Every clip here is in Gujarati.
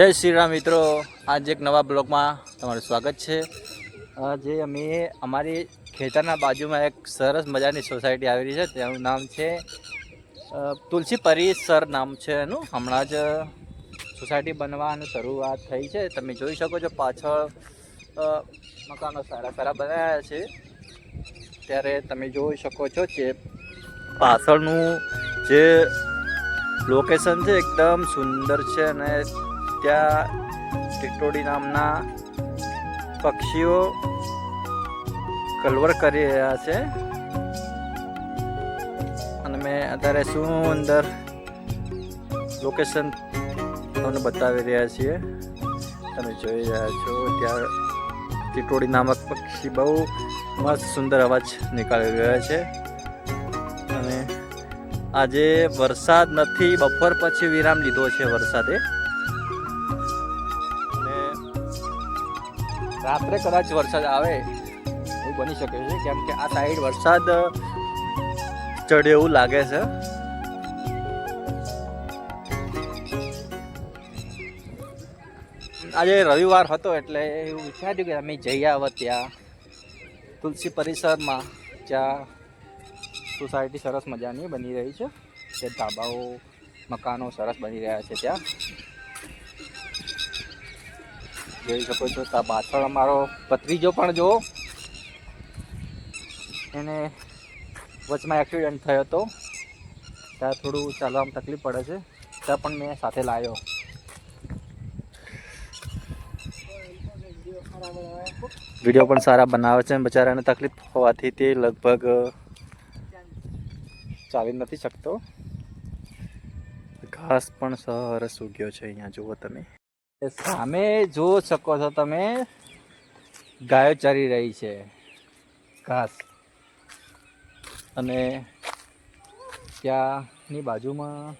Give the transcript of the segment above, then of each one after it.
જય શ્રી રામ મિત્રો. આજે એક નવા બ્લોગમાં તમારું સ્વાગત છે. આજે અમે અમારી ખેતરના બાજુમાં એક સરસ મજાની સોસાયટી આવેલી છે. તેનું નામ છે તુલસી પરિસર નામ છે એનું. હમણાં જ સોસાયટી બનવાની શરૂઆત થઈ છે. તમે જોઈ શકો છો પાછળ મકાનો સારા સારા બનાવ્યા છે. ત્યારે તમે જોઈ શકો છો કે પાછળનું જે લોકેશન છે, એકદમ સુંદર છે અને ત્યાં ટીટોડી નામના પક્ષીઓ કલવર કરી રહ્યા છે. અને મેં અત્યારે શું અંદર લોકેશન તમને બતાવી રહ્યા છીએ. તમે જોઈ રહ્યા છો, ત્યાં ટીટોડી નામક પક્ષી બહુ મસ્ત સુંદર અવાજ નીકાળી રહ્યા છે. અને આજે વરસાદ નથી, બપોર પછી વિરામ લીધો છે વરસાદે. રાત્રે કદાચ વરસાદ આવે એવું બની શકે છે, કેમ કે આ સાઈડ વરસાદ ચડે એવું લાગે છે. આજે રવિવાર હતો એટલે એવું વિચાર્યું કે અમે જઈ આવો ત્યાં, તુલસી પરિસરમાં, જ્યાં સોસાયટી સરસ મજાની બની રહી છે, જે ધાબાઓ, મકાનો સરસ બની રહ્યા છે ત્યાં. જોઈ શકો છો. ત્યાં પાછળ અમારો પત્રીજો પણ જો એને વચમાં એક્સિડન્ટ થયો હતો. ત્યાં થોડું ચાલવામાં તકલીફ પડે છે. ત્યાં પણ મેં સાથે લાવ્યો વીડિયો પણ સારા બનાવે છે બચારાને તકલીફ હોવાથી તે લગભગ ચાલી નથી શકતો. ઘાસ પણ સરસ ઉગ્યો છે અહીંયા, જુઓ તમે. સામે જોઈ શકો છો તમે, ગાયો ચરી રહી છે, ઘાસ. અને ત્યાંની બાજુમાં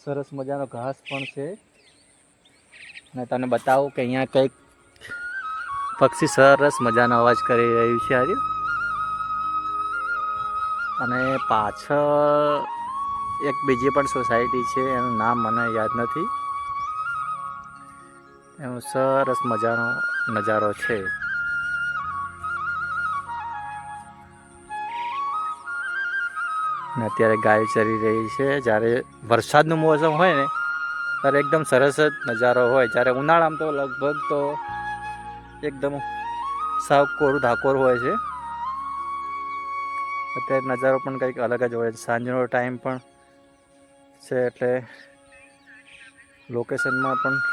સરસ મજાનો ઘાસ પણ છે. અને તમને બતાવું કે અહીંયા કંઈક પક્ષી સરસ મજાનો અવાજ કરી રહ્યું છે આજે અને પાછળ એક બીજી પણ સોસાયટી છે, એનું નામ મને યાદ નથી. એનો સરસ મજાનો નજારો છે. અને અત્યારે ગાય ચરી રહી છે. જ્યારે વરસાદનું મોસમ હોય ને, ત્યારે એકદમ સરસ જ નજારો હોય. જ્યારે ઉનાળામાં તો લગભગ તો એકદમ સાવ કોરું ધાકોર હોય છે. અત્યારે નજારો પણ કંઈક અલગ જ હોય છે. સાંજનો ટાઈમ પણ છે એટલે લોકેશનમાં પણ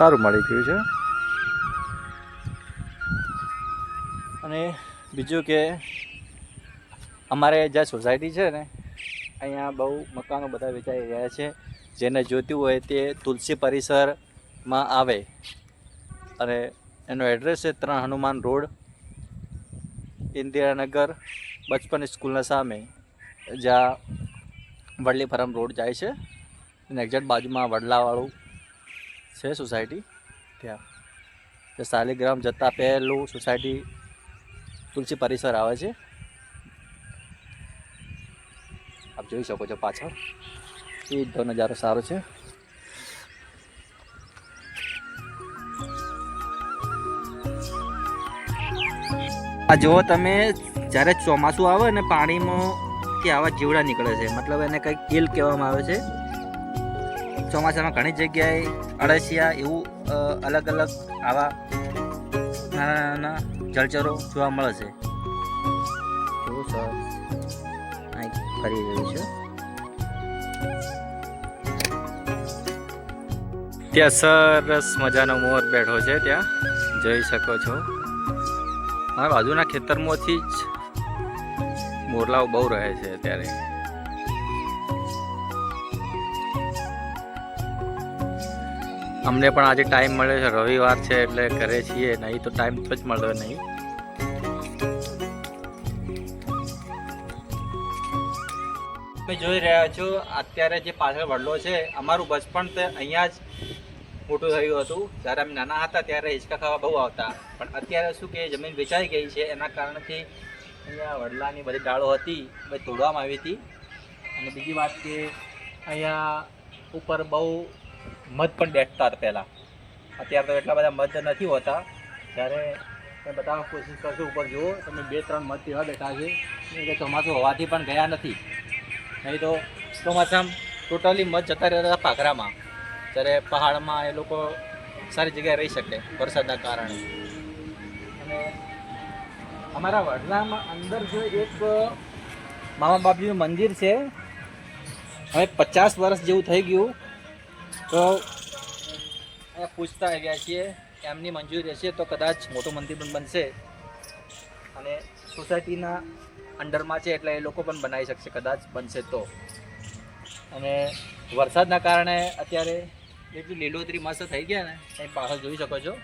સારું મળી ગયું છે. અને બીજું કે અમારે જ્યાં સોસાયટી છે ને, અહીંયા બહુ મકાનો બધા વેચાઈ રહ્યા છે. જેને જોઈતું હોય તે તુલસી પરિસરમાં આવે. અને એનો એડ્રેસ છે ત્રણ હનુમાન રોડ, ઇન્દિરાનગર, બચપન સ્કૂલના સામે, જ્યાં વડલી ફરમ રોડ જાય છે. અને એક્ઝેક્ટ બાજુમાં વડલાવાળું છે સોસાયટી ત્યાં શાલિગ્રામ જતાં પહેલું સોસાયટી તુલસી પરિસર આવે છે? આપ જોઈ શકો છો પાછળ. એ તો નજારો સારો છે. આ જુઓ તમે જ્યારે ચોમાસું આવે ને પાણીમાં કે આવા જીવડા નીકળે છે. મતલબ એને કંઈક ઈલ કહેવામાં આવે છે. ચોમાસામાં ઘણી જગ્યાએ અળસિયા એવું અલગ અલગ આવા નાના નાના જળચરો જોવા મળે છે. કેવું સરસ ફરી રહ્યું છે. ત્યાં સરસ મજાનો મોર બેઠો છે ત્યાં. જોઈ શકો છો. મારા બાજુના ખેતરમાંથી જ મોરલાઓ બહુ રહે છે અત્યારે. અમને પણ આજે ટાઈમ મળ્યો છે. રવિવાર છે એટલે ઘરે છીએ. નહીં તો ટાઈમ તો જ મળ્યો નહીં. તમે જોઈ રહ્યા છો, અત્યારે જે પાછળ વડલો છે, અમારું બચપણ તે અહીંયા જ મોટું થયું હતું. જ્યારે અમે નાના હતા ત્યારે હિંચકા ખાવા બહુ આવતા. પણ અત્યારે શું કે જમીન વેચાઈ ગઈ છે. એના કારણથી અહીંયા વડલાની બધી ડાળો હતી, એ તોડવામાં આવી હતી. અને બીજી વાત કે અહીંયા ઉપર બહુ મધ પણ બેઠતા હતા પહેલાં. અત્યારે તો એટલા બધા મધ નથી હોતા. ત્યારે તમે બતાવવા કોશિશ કરશો ઉપર જુઓ, તમે બે ત્રણ મધ એવા બેઠા છે. કે ચોમાસું હોવાથી પણ ગયા નથી. નહીં તો ચોમાસામાં ટોટલી મધ જતા રહેતા હતા પાઘરામાં. ત્યારે પહાડમાં એ લોકો સારી જગ્યાએ રહી શકે વરસાદના કારણે. અને અમારા વડલામાં અંદર જો એક મામા બાપજીનું મંદિર છે, હવે પચાસ વર્ષ જેવું થઈ ગયું. તો પૂછતા આવ્યા છીએ, એમની મંજૂરી હશે તો કદાચ મોટું મંદિર પણ બનશે. અને સોસાયટીના અંડરમાં છે એટલે એ લોકો પણ બનાવી શકશે, કદાચ બનશે તો. અને વરસાદના કારણે અત્યારે એટલી લીલોતરી મસ્ત થઈ ગયા ને, એ પાછળ જોઈ શકો છો.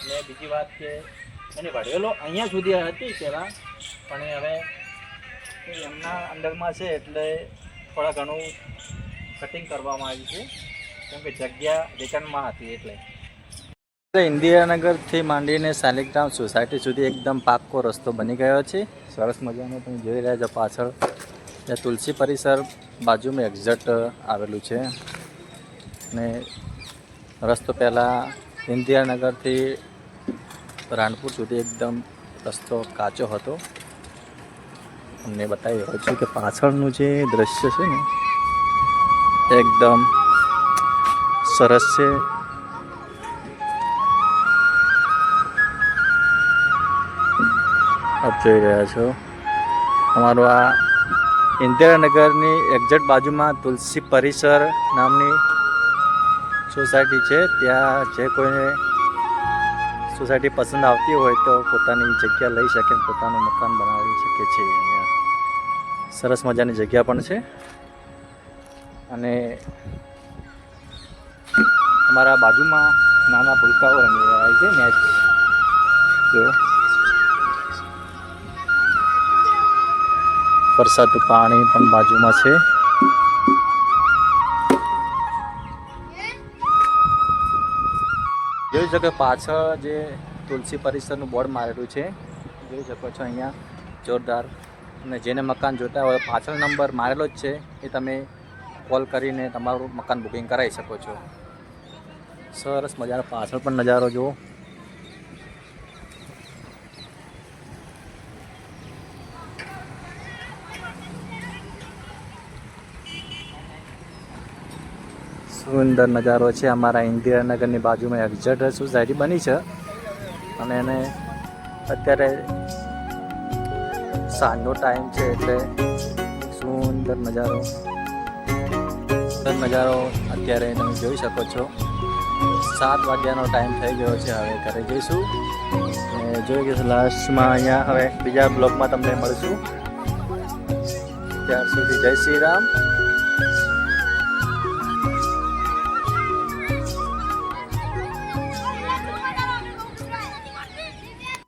અને બીજી વાત કે એની વડેલો અહીંયા સુધી હતી પહેલાં, પણ હવે એમના અંડરમાં છે એટલે થોડા ઘણું કટિંગ કરવામાં આવ્યું છે. કેમ કે જગ્યા રિટર્નમાં હતી એટલે. ઇન્દિરાનગરથી માંડીને શાલિગ્રામ સોસાયટી સુધી એકદમ પાક્કો રસ્તો બની ગયો છે. સરસ મજાનો તમે જોઈ રહ્યા છો પાછળ. ત્યાં તુલસી પરિસર બાજુમાં એક્ઝેટ આવેલું છે. ને રસ્તો પહેલાં ઇન્દિરાનગરથી રાણપુર સુધી એકદમ રસ્તો કાચો હતો. અમને બતાવી રહ્યો છું કે પાછળનું જે દ્રશ્ય છે ને, એકદમ સરસ છે. આપ જોઈ રહ્યા છો. અમારું આ ઇન્દિરાનગરની એક્ઝેક્ટ બાજુમાં તુલસી પરિસર નામની સોસાયટી છે. ત્યાં જે કોઈને સોસાયટી પસંદ આવતી હોય તો પોતાની જગ્યા લઈ શકે પોતાનું મકાન બનાવી શકે છે. સરસ મજાની જગ્યા પણ છે. અને અમારા બાજુમાં નાના ભૂલકાઓ રમી રહ્યા છે, મેચ. જો. વરસાદનું પાણી પણ બાજુમાં છે. જોઈ શકો પાછળ જે તુલસી પરિસરનું બોર્ડ મારેલું છે. જોઈ શકો છો, અહીંયા જોરદાર. અને જેને મકાન જોતા હોય, પાછળ નંબર મારેલો જ છે, એ તમે કોલ કરીને તમારું મકાન બુકિંગ કરાવી શકો છો. સરસ મજાનો પાછળ પણ નજારો જુઓ. સુંદર નજારો છે અમારા ઇન્દિરાનગરની બાજુમાં એક્ઝેટ સોસાયટી બની છે. અને એને અત્યારે સાંજનો ટાઈમ છે એટલે સુંદર નજારો. સુંદર નજારો અત્યારે તમે જોઈ શકો છો. સાત વાગ્યાનો ટાઈમ થઈ ગયો છે. હવે ઘરે જઈશું. જોઈ કે લાસ્ટમાં અહીંયા હવે બીજા બ્લોગમાં તમને મળશું. ત્યાર સુધી જય શ્રી રામ.